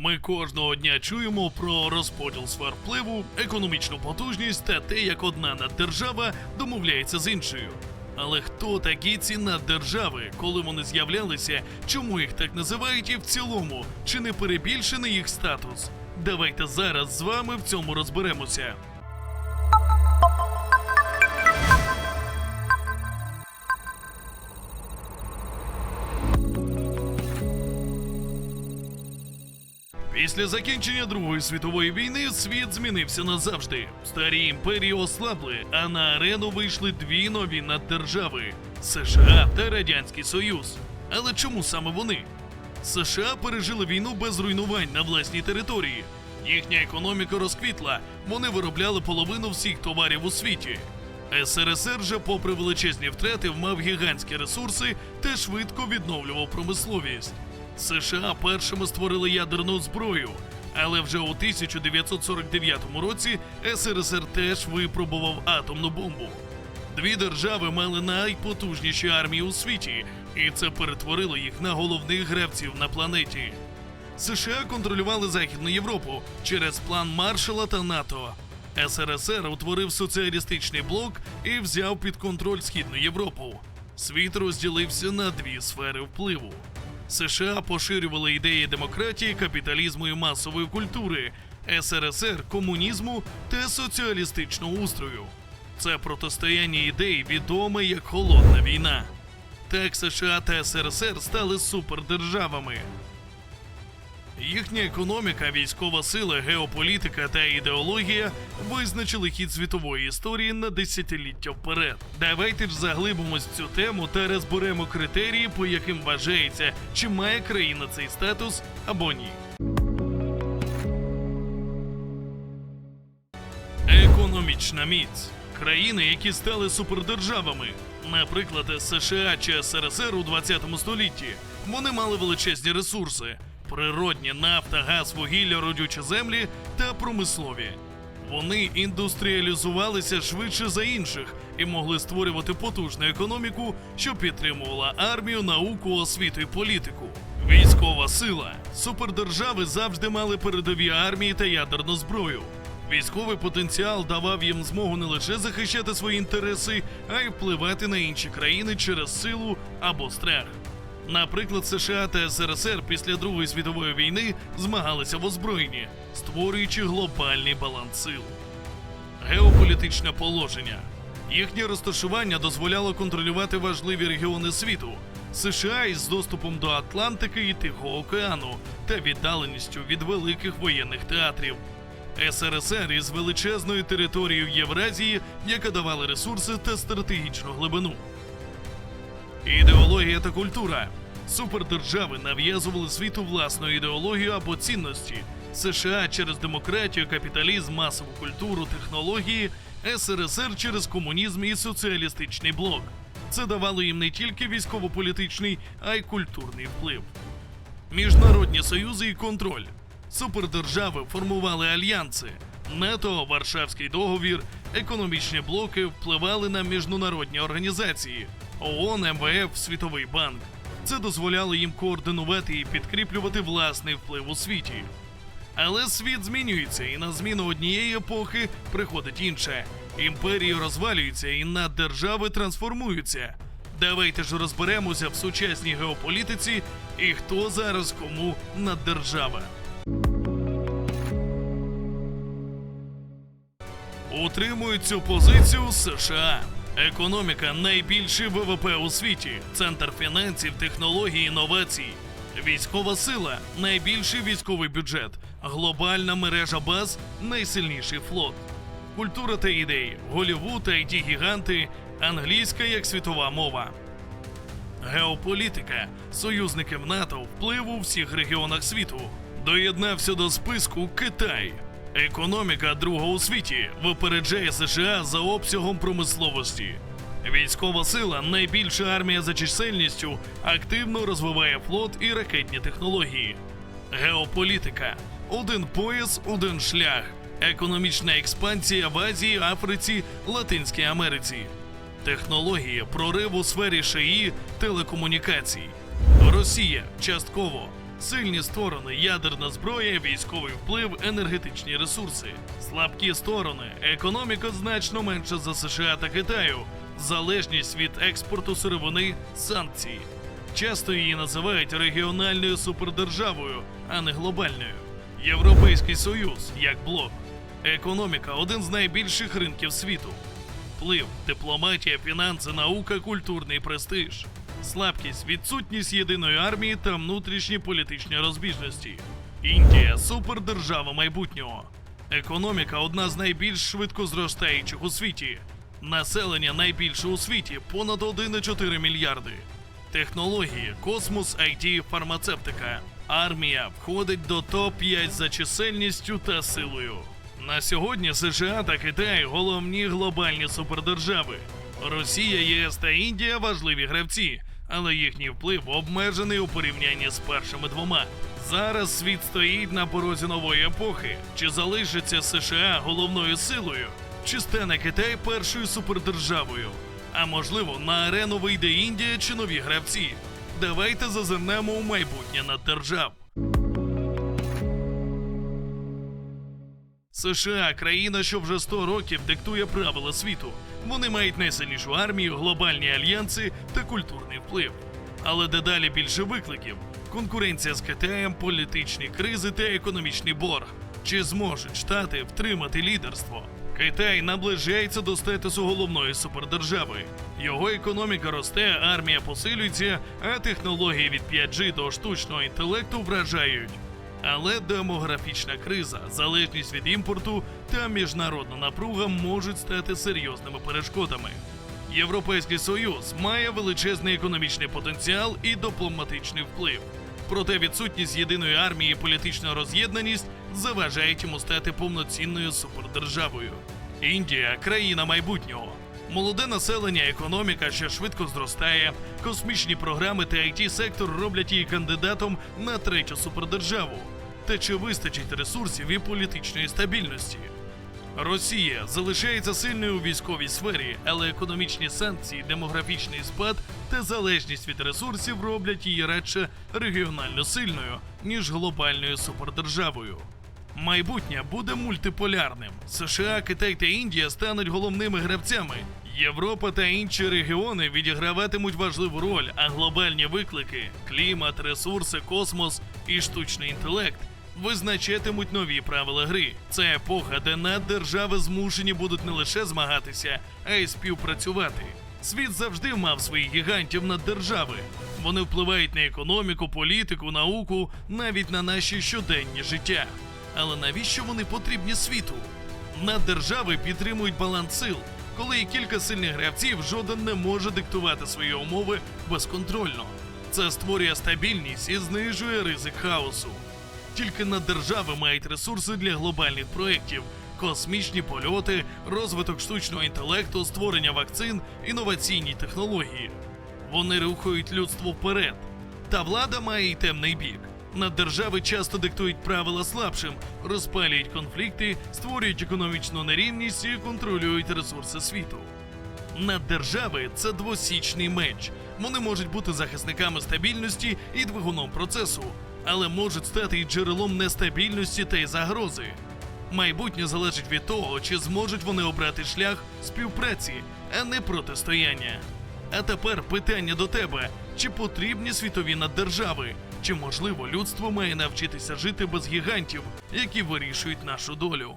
Ми кожного дня чуємо про розподіл сфер впливу, економічну потужність та те, як одна наддержава домовляється з іншою. Але хто такі ці наддержави, коли вони з'являлися, чому їх так називають і в цілому, чи не перебільшений їх статус? Давайте зараз з вами в цьому розберемося. Після закінчення Другої світової війни світ змінився назавжди. Старі імперії ослабли, а на арену вийшли дві нові наддержави США та Радянський Союз. Але чому саме вони? США пережили війну без руйнувань на власній території. Їхня економіка розквітла, вони виробляли половину всіх товарів у світі. СРСР же, попри величезні втрати, мав гігантські ресурси та швидко відновлював промисловість. США першими створили ядерну зброю, але вже у 1949 році СРСР теж випробував атомну бомбу. Дві держави мали найпотужніші армії у світі, і це перетворило їх на головних гравців на планеті. США контролювали Західну Європу через план Маршала та НАТО. СРСР утворив соціалістичний блок і взяв під контроль Східну Європу. Світ розділився на дві сфери впливу. США поширювали ідеї демократії, капіталізму і масової культури, СРСР комунізму та соціалістичного устрою. Це протистояння ідей відоме як холодна війна. Так США та СРСР стали супердержавами. Їхня економіка, військова сила, геополітика та ідеологія визначили хід світової історії на десятиліття вперед. Давайте ж заглибимось в цю тему та розберемо критерії, по яким вважається, чи має країна цей статус або ні. Економічна міць. Країни, які стали супердержавами, наприклад, США чи СРСР у 20 столітті, вони мали величезні ресурси: природні нафта, газ, вугілля, родючі землі та промислові. Вони індустріалізувалися швидше за інших і могли створювати потужну економіку, що підтримувала армію, науку, освіту і політику. Військова сила. Супердержави завжди мали передові армії та ядерну зброю. Військовий потенціал давав їм змогу не лише захищати свої інтереси, а й впливати на інші країни через силу або страх. Наприклад, США та СРСР після Другої світової війни змагалися в озброєнні, створюючи глобальний баланс сил. Геополітичне положення. Їхнє розташування дозволяло контролювати важливі регіони світу. США із доступом до Атлантики і Тихого океану та віддаленістю від великих воєнних театрів. СРСР із величезною територією Євразії, яка давала ресурси та стратегічну глибину. Ідеологія та культура. Супердержави нав'язували світу власну ідеологію або цінності. США через демократію, капіталізм, масову культуру, технології, СРСР через комунізм і соціалістичний блок. Це давало їм не тільки військово-політичний, а й культурний вплив. Міжнародні союзи і контроль. Супердержави формували альянси. НАТО, Варшавський договір, економічні блоки впливали на міжнародні організації ООН, МВФ, Світовий банк. Це дозволяло їм координувати і підкріплювати власний вплив у світі. Але світ змінюється, і на зміну однієї епохи приходить інша. Імперії розвалюються, і наддержави трансформуються. Давайте ж розберемося в сучасній геополітиці і хто зараз кому наддержава. Утримують цю позицію США. Економіка найбільший ВВП у світі, центр фінансів, технологій, інновацій. Військова сила найбільший військовий бюджет, глобальна мережа баз, найсильніший флот. Культура та ідеї, Голівуд it гіганти, англійська як світова мова. Геополітика, союзники в НАТО, впливу у всіх регіонах світу. Доєднався до списку Китай. Економіка друга у світі випереджає США за обсягом промисловості. Військова сила, найбільша армія за чисельністю, активно розвиває флот і ракетні технології. Геополітика один пояс, один шлях. Економічна експансія в Азії, Африці, Латинській Америці. Технології, прорив у сфері ШИІ, телекомунікацій. Росія частково. Сильні сторони, ядерна зброя, військовий вплив, енергетичні ресурси. Слабкі сторони, економіка значно менша за США та Китаю, залежність від експорту сировини, санкції. Часто її називають регіональною супердержавою, а не глобальною. Європейський Союз як блок. Економіка один з найбільших ринків світу. Вплив, дипломатія, фінанси, наука, культурний престиж. Слабкість, відсутність єдиної армії та внутрішні політичні розбіжності. Індія супердержава майбутнього. Економіка одна з найбільш швидко зростаючих у світі. Населення найбільше у світі понад 1,4 мільярди. Технології, космос, IT, фармацевтика. Армія входить до топ-5 за чисельністю та силою. На сьогодні США та Китай головні глобальні супердержави. Росія, ЄС та Індія важливі гравці, але їхній вплив обмежений у порівнянні з першими двома. Зараз світ стоїть на порозі нової епохи. Чи залишиться США головною силою, чи стане Китай першою супердержавою? А можливо, на арену вийде Індія чи нові гравці. Давайте зазирнемо у майбутнє наддержав. США країна, що вже 100 років диктує правила світу. Вони мають найсильнішу армію, глобальні альянси та культурний вплив. Але дедалі більше викликів: конкуренція з Китаєм, політичні кризи та економічний борг. Чи зможуть штати втримати лідерство? Китай наближається до статусу головної супердержави. Його економіка росте, армія посилюється, а технології від 5G до штучного інтелекту вражають. Але демографічна криза, залежність від імпорту та міжнародна напруга можуть стати серйозними перешкодами. Європейський союз має величезний економічний потенціал і дипломатичний вплив. Проте відсутність єдиної армії і політична роз'єднаність заважають йому стати повноцінною супердержавою. Індія країна майбутнього. Молоде населення, економіка, що швидко зростає, космічні програми та it сектор роблять її кандидатом на третю супердержаву. Та чи вистачить ресурсів і політичної стабільності? Росія залишається сильною у військовій сфері, але економічні санкції, демографічний спад та залежність від ресурсів роблять її радше регіонально сильною, ніж глобальною супердержавою. Майбутнє буде мультиполярним. США, Китай та Індія стануть головними гравцями. Європа та інші регіони відіграватимуть важливу роль, а глобальні виклики клімат, ресурси, космос і штучний інтелект визначатимуть нові правила гри. Це епоха, де наддержави змушені будуть не лише змагатися, а й співпрацювати. Світ завжди мав своїх гігантів наддержави. Вони впливають на економіку, політику, науку, навіть на наші щоденні життя. Але навіщо вони потрібні світу? Наддержави підтримують баланс сил. Коли є кілька сильних гравців, жоден не може диктувати свої умови безконтрольно. Це створює стабільність і знижує ризик хаосу. Тільки наддержави мають ресурси для глобальних проєктів, космічні польоти, розвиток штучного інтелекту, створення вакцин, інноваційні технології. Вони рухають людство вперед. Та влада має й темний бік. Наддержави часто диктують правила слабшим, розпалюють конфлікти, створюють економічну нерівність і контролюють ресурси світу. Наддержави це двосічний меч. Вони можуть бути захисниками стабільності і двигуном процесу, але можуть стати і джерелом нестабільності та й загрози. Майбутнє залежить від того, чи зможуть вони обрати шлях співпраці, а не протистояння. А тепер питання до тебе: чи потрібні світові наддержави? Чи можливо людство має навчитися жити без гігантів, які вирішують нашу долю?